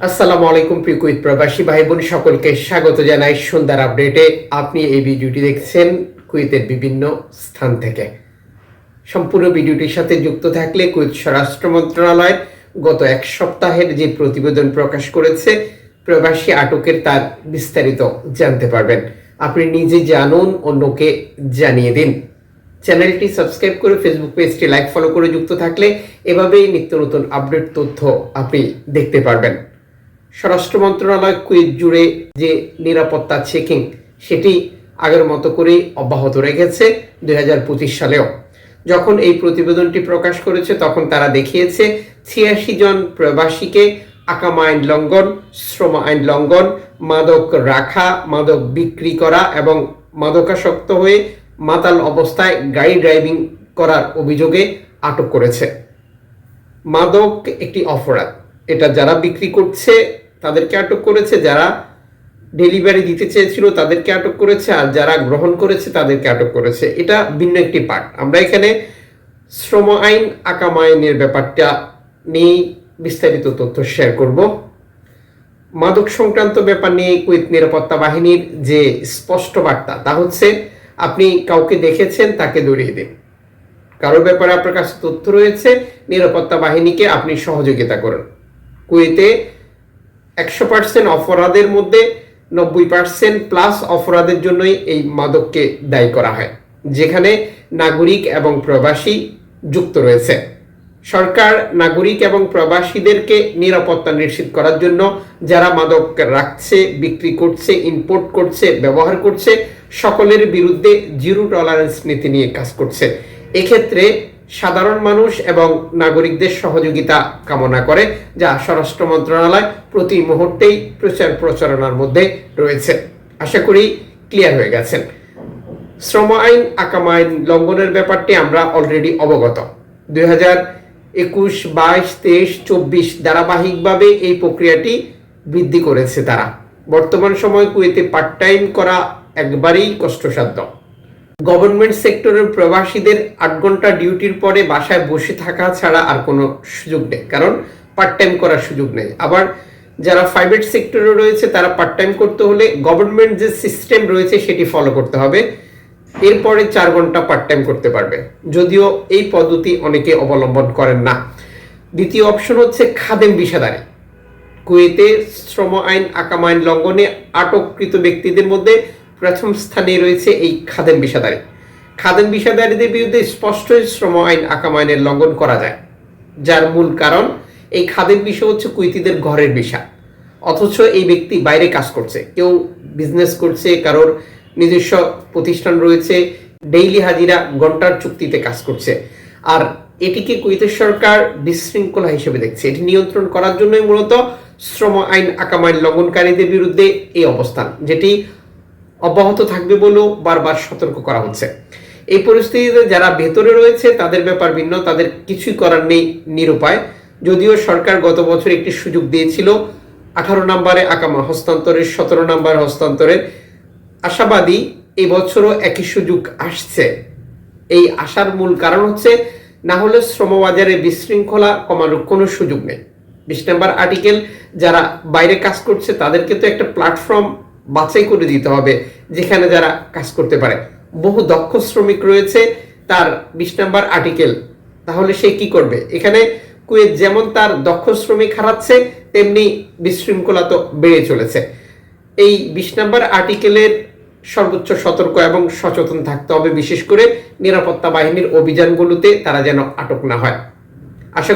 আসসালামু আলাইকুম, প্রিয় কুইত প্রবাসী ভাই বোন সকলকে স্বাগত জানাই সন্ধ্যার আপডেটে। আপনি এই ভিডিওটি দেখছেন কুইতের বিভিন্ন স্থান থেকে। সম্পূর্ণ ভিডিওটির সাথে যুক্ত থাকলে কুইত স্বরাষ্ট্র মন্ত্রণালয় গত এক সপ্তাহের যে প্রতিবেদন প্রকাশ করেছে, প্রবাসী আটকের তার বিস্তারিত জানতে পারবেন। আপনি নিজে জানুন, অন্যকে জানিয়ে দিন। চ্যানেলটি সাবস্ক্রাইব করে ফেসবুক পেজটি লাইক, ফলো করে যুক্ত থাকলে এভাবেই নিত্য নতুন আপডেট তথ্য আপনি দেখতে পারবেন। স্বরাষ্ট্র মন্ত্রণালয় কুইট জুড়ে যে নিরাপত্তা চেকিং, সেটি আগের মতো করেই অব্যাহত রেখেছে দু হাজার পঁচিশ সালেও। যখন এই প্রতিবেদনটি প্রকাশ করেছে, তখন তারা দেখিয়েছে ছিয়াশি জন প্রবাসীকে আকামা আইন লঙ্ঘন, শ্রম আইন লঙ্ঘন, মাদক রাখা, মাদক বিক্রি করা এবং মাদকাসক্ত হয়ে মাতাল অবস্থায় গাড়ি ড্রাইভিং করার অভিযোগে আটক করেছে। মাদক একটি অপরাধ। এটা যারা বিক্রি করছে তাদেরকে আটক করেছে? যারা ডেলিভারি দিতে চেয়েছিল তাদেরকে আটক করেছে? আর যারা গ্রহণ করেছে তাদেরকে আটক করেছে? এটা ভিন্ন একটি পার্ট আমরা এখানে শ্রম আইন, আকাম আইনের ব্যাপারটা নিয়ে বিস্তারিত তথ্য শেয়ার করব। মাদক সংক্রান্ত ব্যাপার নিয়ে কুয়েত নিরাপত্তা বাহিনীর যে স্পষ্ট বার্তা, তা হচ্ছে আপনি কাউকে দেখেছেন তাকে দৌড়িয়ে দিন। কারোর ব্যাপারে আপনার কাছে তথ্য রয়েছে, নিরাপত্তা বাহিনীকে আপনি সহযোগিতা করুন। কুয়েতে একশো পার্সেন্ট অপরাধের মধ্যে নব্বই পার্সেন্ট প্লাস অপরাধের জন্যই এই মাদককে দায়ী করা হয়, যেখানে নাগরিক এবং প্রবাসী যুক্ত রয়েছে। সরকার, নাগরিক এবং প্রবাসীদেরকে নিরাপত্তা নিশ্চিত করার জন্য যারা মাদক রাখছে, বিক্রি করছে ইম্পোর্ট করছে, ব্যবহার করছে, সকলের বিরুদ্ধে জিরো টলারেন্স নীতি নিয়ে কাজ করছে। এক্ষেত্রে সাধারণ মানুষ এবং নাগরিকদের সহযোগিতা কামনা করে, যা স্বরাষ্ট্র মন্ত্রণালয় প্রতি মুহূর্তেই প্রচার প্রচারণার মধ্যে রয়েছে। আশা করি ক্লিয়ার হয়ে গেছেন। শ্রম আইন, আকাম আইন লঙ্ঘনের ব্যাপারটি আমরা অলরেডি অবগত। দুই হাজার একুশ, বাইশ, তেইশ, চব্বিশ ধারাবাহিকভাবে এই প্রক্রিয়াটি বৃদ্ধি করেছে তারা। বর্তমান সময় কুয়েতে পার্ট টাইম করা একবারেই কষ্টসাধ্য। গভর্নমেন্ট সেক্টরের প্রবাসীদের আট ঘণ্টা ডিউটির পরে বাসায় বসে থাকা ছাড়া আর কোনো সুযোগ নেই, কারণ পার্ট টাইম করার সুযোগ নেই। আবার যারা প্রাইভেট সেক্টরে রয়েছে, তারা পার্ট টাইম করতে হলে গভর্নমেন্ট যে সিস্টেম রয়েছে, সেটি ফলো করতে হবে। এরপরে চার ঘণ্টা পার্ট টাইম করতে পারবে। যদিও এই পদ্ধতি অনেকে অবলম্বন করেন না। দ্বিতীয় অপশন হচ্ছে খাদেম বিষাদারি। কুয়েতে শ্রম আইন, আকাম আইন লঙ্ঘনে আটককৃত ব্যক্তিদের মধ্যে প্রথম স্থানে রয়েছে এই খাদেম বিষাদারি। খাদেম বিষাদারীদের বিরুদ্ধে স্পষ্টই শ্রম আইন আকাম আইনের লঙ্ঘন করা যায়। যার মূল কারণ, এই খাদেম বিষয় হচ্ছে কুইতিদের ঘরের বিষা। অথচ এই ব্যক্তি বাইরে কাজ করছে। কেউ বিজনেস করছে, কারোর নিজস্ব প্রতিষ্ঠান রয়েছে ডেইলি হাজিরা ঘণ্টার চুক্তিতে কাজ করছে। আর এটিকে কুয়েতের সরকার বিশৃঙ্খলা হিসেবে দেখছে। এটি নিয়ন্ত্রণ করার জন্যই মূলত শ্রম আইন আকাম আইন লঙ্ঘনকারীদের বিরুদ্ধে এই অবস্থান, যেটি অব্যাহত থাকবে বলেও বারবার সতর্ক করা হচ্ছে। এই পরিস্থিতিতে যারা ভেতরে রয়েছে, তাদের ব্যাপার ভিন্ন, তাদের কিছুই করার নেই নিরুপায়। যদিও সরকার গত বছর একটি সুযোগ দিয়েছিল, আঠারো নম্বরে আকামা হস্তান্তরের, সতেরো নম্বর হস্তান্তরের। আশাবাদী এই বছরও একই সুযোগ আসছে। এই আসার মূল কারণ হচ্ছে, না হলে শ্রমবাজারে বিশৃঙ্খলা কমানোর কোনো সুযোগ নেই। বিশ নম্বর আর্টিকেল, যারা বাইরে কাজ করছে, তাদেরকে তো একটা প্ল্যাটফর্ম বাছাই করে দিতে হবে, যেখানে যারা কাজ করতে পারে। বহু দক্ষ শ্রমিক রয়েছে তার বিশ নম্বর আর্টিকেল তাহলে সে কি করবে? এখানে কুয়েত যেমন তার দক্ষ শ্রমিক হারাচ্ছে, তেমনি বিশৃঙ্খলা তো বেড়ে চলেছে। এই বিশ নম্বর আর্টিকেলের সর্বোচ্চ সতর্ক এবং সচেতন থাকতে হবে, বিশেষ করে নিরাপত্তা বাহিনীর অভিযানগুলোতে তারা যেন আটক না হয়। আশা